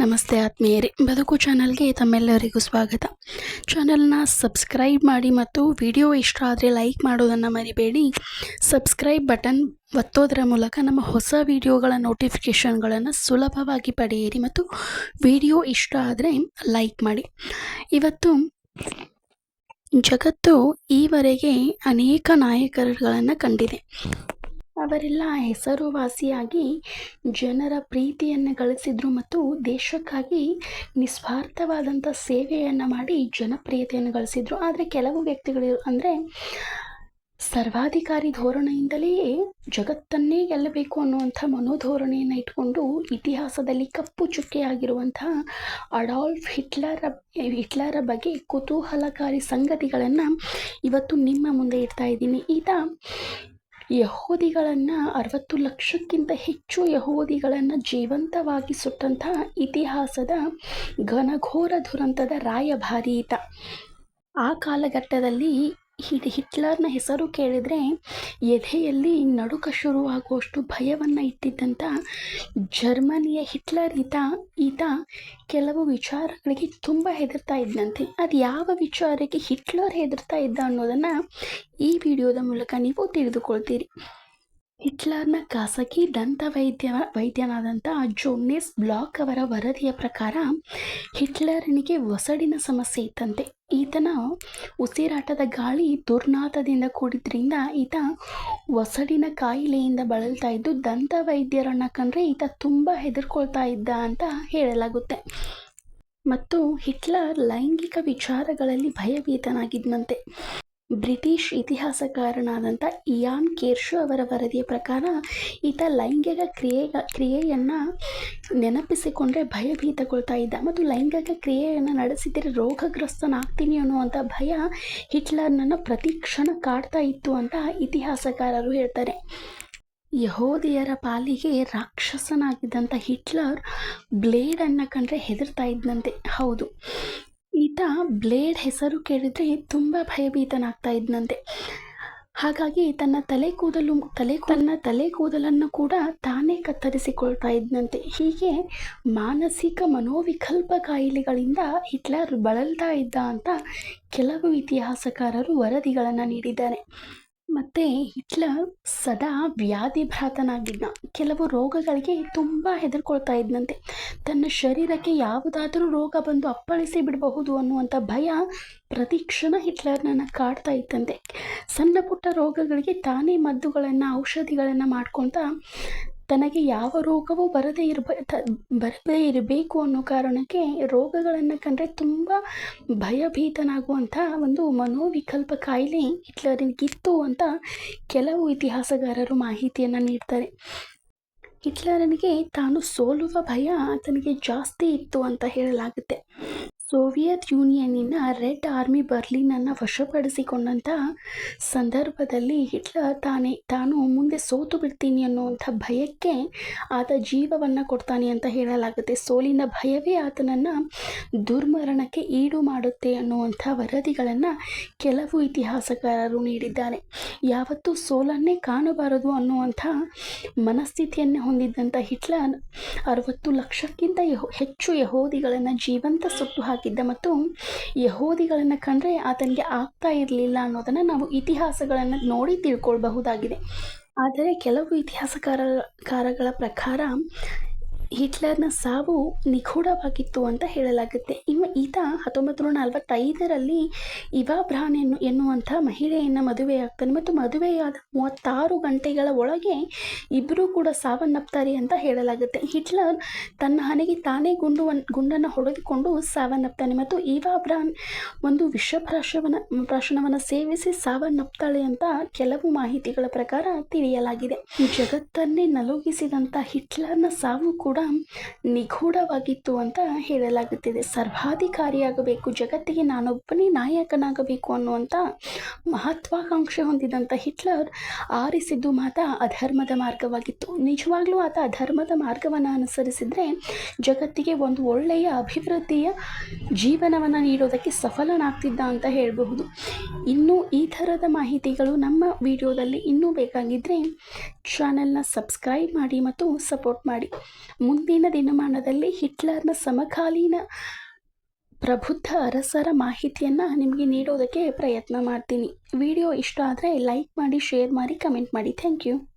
ನಮಸ್ತೆ ಆತ್ಮೀಯರೇ. ಬದುಕು ಚಾನಲ್ಗೆ ತಮ್ಮೆಲ್ಲರಿಗೂ ಸ್ವಾಗತ. ಚಾನಲ್ನ ಸಬ್ಸ್ಕ್ರೈಬ್ ಮಾಡಿ ಮತ್ತು ವಿಡಿಯೋ ಇಷ್ಟ ಆದರೆ ಲೈಕ್ ಮಾಡೋದನ್ನು ಮರಿಬೇಡಿ. ಸಬ್ಸ್ಕ್ರೈಬ್ ಬಟನ್ ಒತ್ತೋದರ ಮೂಲಕ ನಮ್ಮ ಹೊಸ ವಿಡಿಯೋಗಳ ನೋಟಿಫಿಕೇಷನ್ಗಳನ್ನು ಸುಲಭವಾಗಿ ಪಡೆಯಿರಿ ಮತ್ತು ವಿಡಿಯೋ ಇಷ್ಟ ಆದರೆ ಲೈಕ್ ಮಾಡಿ. ಇವತ್ತು ಜಗತ್ತು ಈವರೆಗೆ ಅನೇಕ ನಾಯಕರುಗಳನ್ನು ಕಂಡಿದೆ. ಅವರೆಲ್ಲ ಹೆಸರುವಾಸಿಯಾಗಿ ಜನರ ಪ್ರೀತಿಯನ್ನು ಗಳಿಸಿದ್ರು ಮತ್ತು ದೇಶಕ್ಕಾಗಿ ನಿಸ್ವಾರ್ಥವಾದಂಥ ಸೇವೆಯನ್ನು ಮಾಡಿ ಜನಪ್ರಿಯತೆಯನ್ನು ಗಳಿಸಿದ್ರು. ಆದರೆ ಕೆಲವು ವ್ಯಕ್ತಿಗಳು ಅಂದರೆ ಸರ್ವಾಧಿಕಾರಿ ಧೋರಣೆಯಿಂದಲೇ ಜಗತ್ತನ್ನೇ ಗೆಲ್ಲಬೇಕು ಅನ್ನುವಂಥ ಮನೋಧೋರಣೆಯನ್ನು ಇಟ್ಕೊಂಡು ಇತಿಹಾಸದಲ್ಲಿ ಕಪ್ಪು ಚುಕ್ಕೆಯಾಗಿರುವಂತಹ ಅಡಾಲ್ಫ್ ಹಿಟ್ಲರ ಹಿಟ್ಲರ ಬಗ್ಗೆ ಕುತೂಹಲಕಾರಿ ಸಂಗತಿಗಳನ್ನು ಇವತ್ತು ನಿಮ್ಮ ಮುಂದೆ ಇಡ್ತಾ ಇದ್ದೀನಿ. ಈತ ಯಹೂದಿಗಳನ್ನು ಅರವತ್ತು ಲಕ್ಷಕ್ಕಿಂತ ಹೆಚ್ಚು ಯಹೂದಿಗಳನ್ನು ಜೀವಂತವಾಗಿ ಸುಟ್ಟಂತಹ ಇತಿಹಾಸದ ಘನಘೋರ ದುರಂತದ ರಾಯಭಾರಿ ಈತ. ಆ ಕಾಲಘಟ್ಟದಲ್ಲಿ ಹಿಟ್ ಹಿಟ್ಲರ್ನ ಹೆಸರು ಕೇಳಿದರೆ ಎದೆಯಲ್ಲಿ ನಡುಕ ಶುರುವಾಗುವಷ್ಟು ಭಯವನ್ನು ಇಟ್ಟಿದ್ದಂಥ ಜರ್ಮನಿಯ ಹಿಟ್ಲರ್ ಈತ ಈತ ಕೆಲವು ವಿಚಾರಗಳಿಗೆ ತುಂಬ ಹೆದರ್ತಾ ಇದ್ದಂತೆ ಅದು ಯಾವ ವಿಚಾರಕ್ಕೆ ಹಿಟ್ಲರ್ ಹೆದರ್ತಾ ಇದ್ದ ಅನ್ನೋದನ್ನು ಈ ವಿಡಿಯೋದ ಮೂಲಕ ನೀವು ತಿಳಿದುಕೊಳ್ತೀರಿ. ಹಿಟ್ಲರ್ನ ಖಾಸಗಿ ದಂತ ವೈದ್ಯ ವೈದ್ಯನಾದಂಥ ಜೋನೆಸ್ ಬ್ಲಾಕ್ ಅವರ ವರದಿಯ ಪ್ರಕಾರ ಹಿಟ್ಲರ್ನಿಗೆ ಒಸಡಿನ ಸಮಸ್ಯೆ ಇತ್ತಂತೆ. ಈತನ ಉಸಿರಾಟದ ಗಾಳಿ ದುರ್ನಾಥದಿಂದ ಕೂಡಿದ್ರಿಂದ ಈತ ಒಸಡಿನ ಕಾಯಿಲೆಯಿಂದ ಬಳಲ್ತಾ ಇದ್ದು ದಂತ ವೈದ್ಯರನ್ನ ಕಂಡ್ರೆ ಈತ ತುಂಬ ಹೆದರ್ಕೊಳ್ತಾ ಇದ್ದ ಅಂತ ಹೇಳಲಾಗುತ್ತೆ. ಮತ್ತು ಹಿಟ್ಲರ್ ಲೈಂಗಿಕ ವಿಚಾರಗಳಲ್ಲಿ ಭಯಭೀತನಾಗಿದ್ದಂತೆ ಬ್ರಿಟಿಷ್ ಇತಿಹಾಸಕಾರನಾದಂಥ ಇಯಾನ್ ಕೇರ್ಶು ಅವರ ವರದಿಯ ಪ್ರಕಾರ, ಈತ ಲೈಂಗಿಕ ಕ್ರಿಯೆ ಕ್ರಿಯೆಯನ್ನು ನೆನಪಿಸಿಕೊಂಡ್ರೆ ಭಯಭೀತಗೊಳ್ತಾ ಇದ್ದ. ಮತ್ತು ಲೈಂಗಿಕ ಕ್ರಿಯೆಯನ್ನು ನಡೆಸಿದರೆ ರೋಗಗ್ರಸ್ತನಾಗ್ತೀನಿ ಅನ್ನುವಂಥ ಭಯ ಹಿಟ್ಲರ್ನನ್ನು ಪ್ರತಿ ಕ್ಷಣ ಕಾಡ್ತಾ ಇತ್ತು ಅಂತ ಇತಿಹಾಸಕಾರರು ಹೇಳ್ತಾರೆ. ಯಹೋದಿಯರ ಪಾಲಿಗೆ ರಾಕ್ಷಸನಾಗಿದ್ದಂಥ ಹಿಟ್ಲರ್ ಬ್ಲೇಡನ್ನು ಕಂಡ್ರೆ ಹೆದರ್ತಾ ಇದ್ದಂತೆ ಹೌದು. ಈತ ಬ್ಲೇಡ್ ಹೆಸರು ಕೇಳಿದರೆ ತುಂಬ ಭಯಭೀತನಾಗ್ತಾ ಇದ್ನಂತೆ. ಹಾಗಾಗಿ ತನ್ನ ತಲೆ ಕೂದಲು, ತಲೆ ತನ್ನ ತಲೆ ಕೂದಲನ್ನು ಕೂಡ ತಾನೇ ಕತ್ತರಿಸಿಕೊಳ್ತಾ ಇದ್ದಂತೆ ಹೀಗೆ ಮಾನಸಿಕ ಮನೋವಿಕಲ್ಪ ಕಾಯಿಲೆಗಳಿಂದ ಹಿಟ್ಲರ್ ಬಳಲ್ತಾ ಇದ್ದ ಅಂತ ಕೆಲವು ಇತಿಹಾಸಕಾರರು ವರದಿಗಳನ್ನು ನೀಡಿದ್ದಾರೆ. ಮತ್ತು ಹಿಟ್ಲರ್ ಸದಾ ವ್ಯಾಧಿಭ್ರಾತನಾಗಿದ್ದ ಕೆಲವು ರೋಗಗಳಿಗೆ ತುಂಬ ಹೆದರ್ಕೊಳ್ತಾ ಇದ್ದಂತೆ ತನ್ನ ಶರೀರಕ್ಕೆ ಯಾವುದಾದರೂ ರೋಗ ಬಂದು ಅಪ್ಪಳಿಸಿ ಬಿಡಬಹುದು ಅನ್ನುವಂಥ ಭಯ ಪ್ರತಿ ಕ್ಷಣ ಹಿಟ್ಲರ್ನನ್ನು ಕಾಡ್ತಾ ಇತ್ತಂತೆ. ಸಣ್ಣ ಪುಟ್ಟ ರೋಗಗಳಿಗೆ ತಾನೇ ಮದ್ದುಗಳನ್ನು, ಔಷಧಿಗಳನ್ನು ಮಾಡ್ಕೊತ ತನಗೆ ಯಾವ ರೋಗವೂ ಬರದೇ ಇರಬ ಬರದೇ ಇರಬೇಕು ಅನ್ನೋ ಕಾರಣಕ್ಕೆ ರೋಗಗಳನ್ನು ಕಂಡ್ರೆ ತುಂಬ ಭಯಭೀತನಾಗುವಂಥ ಒಂದು ಮನೋವಿಕಲ್ಪ ಕಾಯಿಲೆ ಹಿಟ್ಲರಿಗಿತ್ತು ಅಂತ ಕೆಲವು ಇತಿಹಾಸಗಾರರು ಮಾಹಿತಿಯನ್ನು ನೀಡ್ತಾರೆ. ಹಿಟ್ಲರನಿಗೆ ತಾನು ಸೋಲುವ ಭಯ ಆತನಿಗೆ ಜಾಸ್ತಿ ಇತ್ತು ಅಂತ ಹೇಳಲಾಗುತ್ತೆ. ಸೋವಿಯತ್ ಯೂನಿಯನ್ನಿನ ರೆಡ್ ಆರ್ಮಿ ಬರ್ಲಿನನ್ನು ವಶಪಡಿಸಿಕೊಂಡಂಥ ಸಂದರ್ಭದಲ್ಲಿ ಹಿಟ್ಲರ್ ತಾನೇ, ತಾನು ಮುಂದೆ ಸೋತು ಬಿಡ್ತೀನಿ ಅನ್ನುವಂಥ ಭಯಕ್ಕೆ ಆತ ಜೀವವನ್ನು ಕೊಡ್ತಾನೆ ಅಂತ ಹೇಳಲಾಗುತ್ತೆ. ಸೋಲಿನ ಭಯವೇ ಆತನನ್ನು ದುರ್ಮರಣಕ್ಕೆ ಈಡು ಮಾಡುತ್ತೆ ಅನ್ನುವಂಥ ವರದಿಗಳನ್ನು ಕೆಲವು ಇತಿಹಾಸಕಾರರು ನೀಡಿದ್ದಾರೆ. ಯಾವತ್ತೂ ಸೋಲನ್ನೇ ಕಾಣಬಾರದು ಅನ್ನುವಂಥ ಮನಸ್ಥಿತಿಯನ್ನು ಹೊಂದಿದ್ದಂಥ ಹಿಟ್ಲರ್ ಅರವತ್ತು ಲಕ್ಷಕ್ಕಿಂತ ಯಹೋ, ಹೆಚ್ಚು ಯಹೋದಿಗಳನ್ನು ಜೀವಂತ ಸುಟ್ಟು ಹಾಕಿದ್ದ ಮತ್ತು ಯಹೋದಿಗಳನ್ನು ಕಂಡ್ರೆ ಆತನಿಗೆ ಆಗ್ತಾ ಇರಲಿಲ್ಲ ಅನ್ನೋದನ್ನು ನಾವು ಇತಿಹಾಸಗಳನ್ನು ನೋಡಿ ತಿಳ್ಕೊಳ್ಬಹುದಾಗಿದೆ. ಆದರೆ ಕೆಲವು ಇತಿಹಾಸಕಾರ, ಕಾರಗಳ ಪ್ರಕಾರ ಹಿಟ್ಲರ್ನ ಸಾವು ನಿಗೂಢವಾಗಿತ್ತು ಅಂತ ಹೇಳಲಾಗುತ್ತೆ. ಇನ್ನು ಈತ ಹತ್ತೊಂಬತ್ತು ನೂರ ನಲವತ್ತೈದರಲ್ಲಿ ಇವಾ ಬ್ರಾನ್ ಎನ್ನು, ಎನ್ನುವಂಥ ಮಹಿಳೆಯನ್ನು ಮದುವೆಯಾಗ್ತಾನೆ ಮತ್ತು ಮದುವೆಯಾದ ಮೂವತ್ತಾರು ಗಂಟೆಗಳ ಒಳಗೆ ಇಬ್ಬರೂ ಕೂಡ ಸಾವನ್ನಪ್ತಾರೆ ಅಂತ ಹೇಳಲಾಗುತ್ತೆ. ಹಿಟ್ಲರ್ ತನ್ನ ಹಣೆಗೆ ತಾನೇ ಗುಂಡು ಗುಂಡನ್ನು ಹೊಡೆದುಕೊಂಡು ಸಾವನ್ನಪ್ತಾನೆ ಮತ್ತು ಇವಾ ಬ್ರಾನ್ ಒಂದು ವಿಷಪ್ರಾಶವನ, ಪ್ರಾಶನವನ್ನು ಸೇವಿಸಿ ಸಾವನ್ನಪ್ತಾಳೆ ಅಂತ ಕೆಲವು ಮಾಹಿತಿಗಳ ಪ್ರಕಾರ ತಿಳಿಯಲಾಗಿದೆ. ಜಗತ್ತನ್ನೇ ನಲುಗಿಸಿದಂಥ ಹಿಟ್ಲರ್ನ ಸಾವು ಕೂಡ ನಿಗೂಢವಾಗಿತ್ತು ಅಂತ ಹೇಳಲಾಗುತ್ತಿದೆ. ಸರ್ವಾಧಿಕಾರಿಯಾಗಬೇಕು, ಜಗತ್ತಿಗೆ ನಾನೊಬ್ಬನೇ ನಾಯಕನಾಗಬೇಕು ಅನ್ನುವಂಥ ಮಹತ್ವಾಕಾಂಕ್ಷೆ ಹೊಂದಿದಂಥ ಹಿಟ್ಲರ್ ಆರಿಸಿದ್ದು ಮಾತ್ರ ಅಧರ್ಮದ ಮಾರ್ಗವಾಗಿತ್ತು. ನಿಜವಾಗ್ಲೂ ಆತ ಅಧರ್ಮದ ಮಾರ್ಗವನ್ನು ಅನುಸರಿಸಿದರೆ ಜಗತ್ತಿಗೆ ಒಂದು ಒಳ್ಳೆಯ ಅಭಿವೃದ್ಧಿಯ ಜೀವನವನ್ನು ನೀಡೋದಕ್ಕೆ ಸಫಲನಾಗ್ತಿದ್ದ ಅಂತ ಹೇಳಬಹುದು. ಇನ್ನು ಈ ಥರದ ಮಾಹಿತಿಗಳು ನಮ್ಮ ವಿಡಿಯೋದಲ್ಲಿ ಇನ್ನೂ ಬೇಕಾಗಿದ್ದರೆ ಚಾನೆಲ್ನ ಸಬ್ಸ್ಕ್ರೈಬ್ ಮಾಡಿ ಮತ್ತು ಸಪೋರ್ಟ್ ಮಾಡಿ. ಮುಂದಿನ ದಿನಮಾನದಲ್ಲಿ ಹಿಟ್ಲರ್ನ ಸಮಕಾಲೀನ ಪ್ರಬುದ್ಧ ಅರಸರ ಮಾಹಿತಿಯನ್ನು ನಿಮಗೆ ನೀಡೋದಕ್ಕೆ ಪ್ರಯತ್ನ ಮಾಡ್ತೀನಿ. ವಿಡಿಯೋ ಇಷ್ಟ ಆದರೆ ಲೈಕ್ ಮಾಡಿ, ಶೇರ್ ಮಾಡಿ, ಕಮೆಂಟ್ ಮಾಡಿ. Thank you.